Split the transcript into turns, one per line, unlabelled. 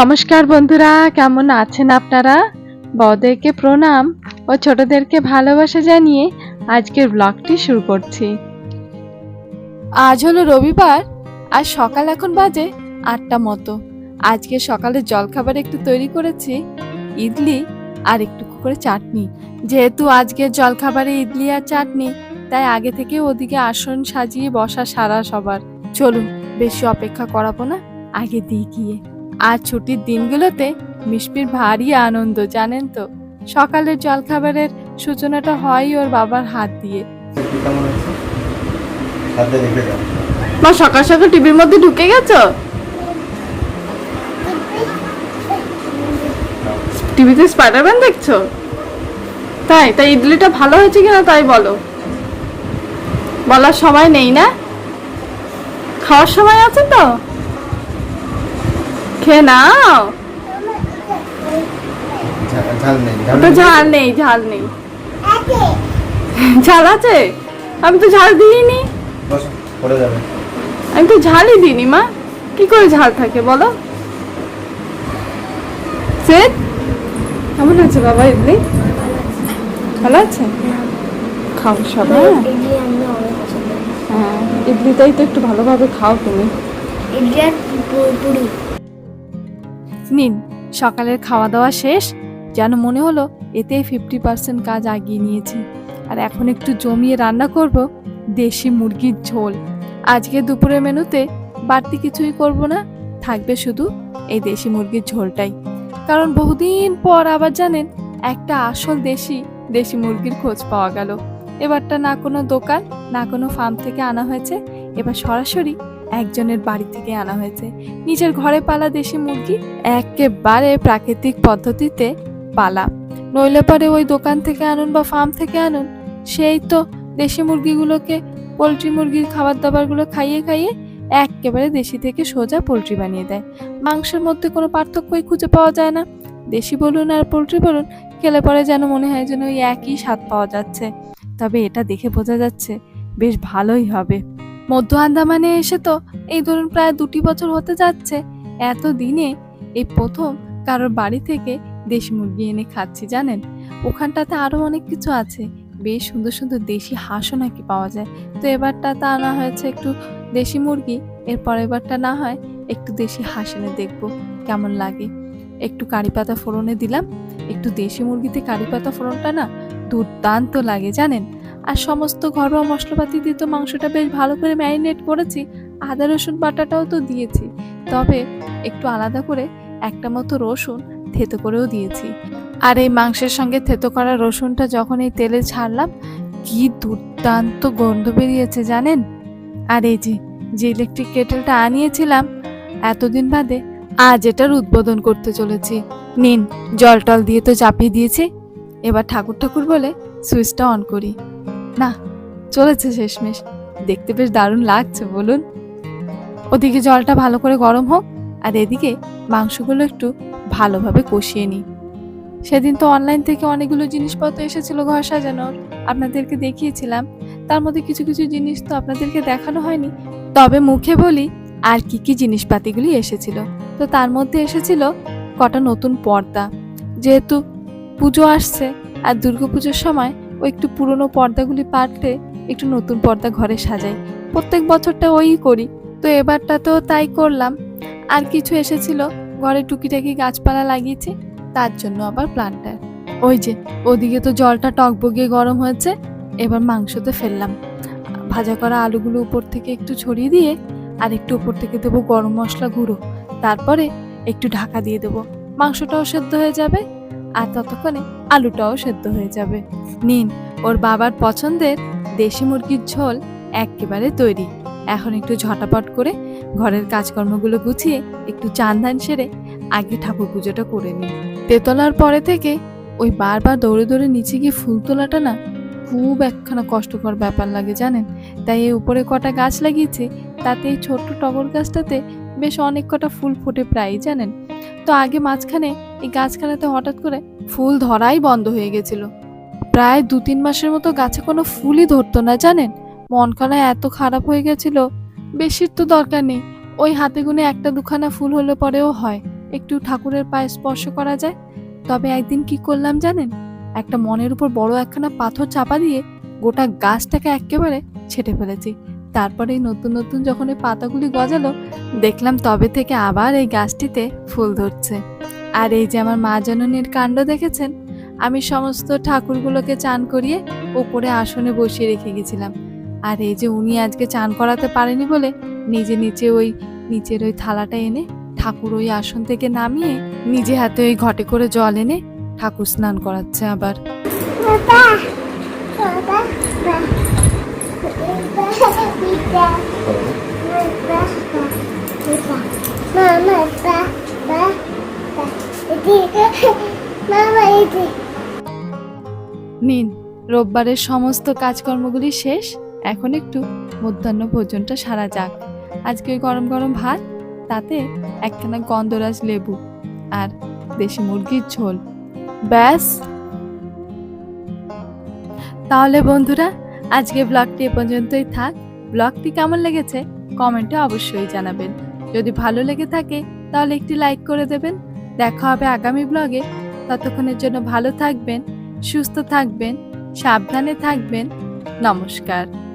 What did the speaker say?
নমস্কার বন্ধুরা, কেমন আছেন আপনারা? বড়দেরকে প্রণাম ও ছোটদেরকে ভালোবাসা জানিয়ে আজকের ব্লগটি শুরু করছি। আজ হলো রবিবার আর সকাল এখন বাজে আটটা মতো। আজকে সকালে জলখাবার একটু তৈরি করেছি, ইডলি আর একটু করে চাটনি। যেহেতু আজকের জলখাবারে ইডলি আর চাটনি, তাই আগে থেকে ওদিকে আসন সাজিয়ে বসা সারা সবার। চলুন, বেশি অপেক্ষা করাবো না, আগে দিই গিয়ে। আর ছুটির দিনগুলোতে মিষ্টির ভারী আনন্দ, জানেন তো? সকালের জলখাবারের সূচনাটা হয় ওর বাবার হাত দিয়ে। মা, সকাল সকাল টিভির মধ্যে ঢুকে গেছো? টিভিতে স্পাইডারম্যান দেখছ? তাই তাই ইডলিটা ভালো হয়েছে কিনা তাই বলো। বলার সময় নেই না? খাওয়ার সময় আছে তো? খেয়ে নাও।
ঝা- ঝাল নেই। ঝাল নেই।
ঝাল আছে? আমি তো ঝাল দিইনি।
বসো
আমি তো ঝালই দিইনি মা। কি করে ঝাল থাকে বলো? সেট কেমন আছে বাবা ইডলি ভালো আছে? খাও সব হ্যাঁ। হ্যাঁ ইডলিটাই তো একটু ভালোভাবে খাও তুমি।
ইডলি আর পুরি।
নিন, সকালের খাওয়া দাওয়া শেষ। যেন মনে হলো এতেই ফিফটি পার্সেন্ট কাজ আগিয়ে নিয়েছি। আর এখন একটু জমিয়ে রান্না করব, দেশি মুরগির ঝোল। আজকে দুপুরের মেনুতে বাড়তি কিছুই করব না, থাকবে শুধু এই দেশি মুরগির ঝোলটাই। কারণ বহুদিন পর আবার জানেন, একটা আসল দেশি দেশি মুরগির খোঁজ পাওয়া গেল। এবারটা না কোনো দোকান, না কোনো ফার্ম থেকে আনা হয়েছে, এবার সরাসরি একজনের বাড়ি থেকে আনা হয়েছে। নিজের ঘরে পালা দেশি মুরগি, একেবারে প্রাকৃতিক পদ্ধতিতে পালা। নইলে পরে ওই দোকান থেকে আনুন বা ফার্ম থেকে আনুন, সেই তো দেশি মুরগিগুলোকে, পোলট্রি মুরগির খাবার দাবারগুলো খাইয়ে খাইয়ে একেবারে দেশি থেকে সোজা পোলট্রি বানিয়ে দেয়। মাংসের মধ্যে কোনো পার্থক্যই খুঁজে পাওয়া যায় না। দেশি বলুন আর পোলট্রি বলুন, খেলে পরে যেন মনে হয় যেন ওই একই স্বাদ পাওয়া যাচ্ছে। তবে এটা দেখে বোঝা যাচ্ছে, বেশ ভালোই হবে। মধ্য আন্দামানে এসে তো এই ধরুন প্রায় দুটি বছর হতে যাচ্ছে। এত দিনে এই প্রথম কারোর বাড়ি থেকে দেশি মুরগি এনে খাচ্ছি, জানেন? ওখানটাতে আরও অনেক কিছু আছে। বেশ সুন্দর সুন্দর দেশি হাঁসও নাকি পাওয়া যায়। তো এবারটাতে আনা হয়েছে একটু দেশি মুরগি এরপর এবারটা না হয় একটু দেশি হাঁস এনে দেখব কেমন লাগে। একটু কারি পাতা ফোড়নে দিলাম। একটু দেশি মুরগিতে কারি পাতা ফোড়নটা না দুর্দান্ত লাগে, জানেন? আর সমস্ত ঘরোয়া মশলাপাতি দিয়ে তো মাংসটা বেশ ভালো করে ম্যারিনেট করেছি, আদা, রসুন বাটাটাও তো দিয়েছি। তবে একটু আলাদা করে একটা মতো রসুন থেতো করেও দিয়েছি। আর এই মাংসের সঙ্গে থেতো করা রসুনটা যখন এই তেলে ছাড়লাম, কি দুর্দান্ত গন্ধ বেরিয়েছে জানেন? আর এই যে যে ইলেকট্রিক কেটেলটা আনিয়েছিলাম, এতদিন বাদে আজ এটার উদ্বোধন করতে চলেছি। নিন, জল টল দিয়ে তো চাপিয়ে দিয়েছি। এবার ঠাকুর ঠাকুর বলে সুইচটা অন করি। না, চলেছে শেষমেশ। দেখতে বেশ দারুণ লাগছে, বলুন। ওদিকে জলটা ভালো করে গরম হোক, আর এদিকে মাংসগুলো একটু ভালোভাবে কষিয়ে নিই। সেদিন তো অনলাইন থেকে অনেকগুলো জিনিসপত্র এসেছিল ঘর সাজানোর, আপনাদেরকে দেখিয়েছিলাম। তার মধ্যে কিছু কিছু জিনিস তো আপনাদেরকে দেখানো হয়নি। তবে মুখে বলি, আর কি কি জিনিসপাতিগুলি এসেছিল। তো তার মধ্যে এসেছিল কটা নতুন পর্দা। যেহেতু পুজো আসছে, আর দুর্গাপুজোর সময় ও একটু পুরনো পর্দাগুলি পাল্টে একটু নতুন পর্দা ঘরে সাজাই। প্রত্যেক বছরটা ওই করি। তো এবারটাতেও তাই করলাম। আর কিছু এসেছিল, ঘরে টুকিটাকি গাছপালা লাগিয়েছি, তার জন্য আবার প্লান্টার ওই যে, ওদিকে তো জলটা টকবগিয়ে গরম হয়েছে, এবার মাংসতে ফেললাম। ভাজা করা আলুগুলো উপর থেকে একটু ছড়িয়ে দিয়ে, আর একটু উপর থেকে দেবো গরম মশলা গুঁড়ো। তারপরে একটু ঢাকা দিয়ে দেবো। মাংসটাও সেদ্ধ হয়ে যাবে, আর ততক্ষণে আলুটাও সেদ্ধ হয়ে যাবে। নিন, ওর বাবার পছন্দের দেশি মুরগির ঝোল একেবারে তৈরি। এখন একটু ঝটাপট করে ঘরের কাজকর্মগুলো গুছিয়ে একটু চান্দান সেরে আগে ঠাকুর পুজোটা করে নিই তেতলার পরে থেকে ওই বারবার দৌড়ে দৌড়ে নিচে গিয়ে ফুল তোলাটা না খুব একখানা কষ্টকর ব্যাপার লাগে জানেন? তাই এই উপরে কটা গাছ লাগিয়েছে, তাতে এই ছোট্ট টগর গাছটাতে বেশ অনেক কটা ফুল ফোটে প্রায়ই জানেন? তো আগে মাঝখানে এই গাছখানাতে হঠাৎ করে ফুল ধরাই বন্ধ হয়ে গেছিল। প্রায় দু তিন মাসের মতো গাছে কোনো ফুলই ধরতো না, জানেন? মনখানা এত খারাপ হয়ে গেছিল, বেশির তো দরকার নেই। ওই হাতে গুনে একটা দুখানা ফুল হলে পরেও হয়। একটু ঠাকুরের পায়ে স্পর্শ করা যায়। তবে একদিন কি করলাম জানেন? একটা মনের উপর বড় একখানা পাথর চাপা দিয়ে গোটা গাছটাকে একেবারে ছেটে ফেলেছি। তারপরে এই নতুন নতুন যখন এই পাতাগুলি গজালো, দেখলাম তবে থেকে আবার এই গাছটিতে ফুল ধরছে। আর এই যে আমার মা জননীর কাণ্ড দেখেছেন আমি সমস্ত ঠাকুরগুলোকে চান করিয়ে ওপরে আসনে বসিয়ে রেখে গেছিলাম আর এই যে উনি আজকে চান করাতে পারেনি বলে নিজে নিচে ওই নিচের ওই থালাটা এনে ঠাকুর ওই আসন থেকে নামিয়ে নিজে হাতে ওই ঘটে করে জল এনে ঠাকুর স্নান করাচ্ছে আবার নিন, রোববারের সমস্ত কাজকর্মগুলি শেষ। এখন একটু মধ্যাহ্ন ভোজনটা সারা যাক। আজকে গরম গরম ভাত, তাতে একখানা গন্ধরাজ লেবু আর দেশি মুরগির ঝোল। ব্যাস। তাহলে বন্ধুরা, আজকে ব্লগটি এ পর্যন্তই থাক। ব্লগটি কেমন লেগেছে, কমেন্টে অবশ্যই জানাবেন। যদি ভালো লেগে থাকে, তাহলে একটি লাইক করে দেবেন। দেখা হবে আগামী ব্লগে ততক্ষণের জন্য ভালো থাকবেন সুস্থ থাকবেন সাবধানে থাকবেন। নমস্কার।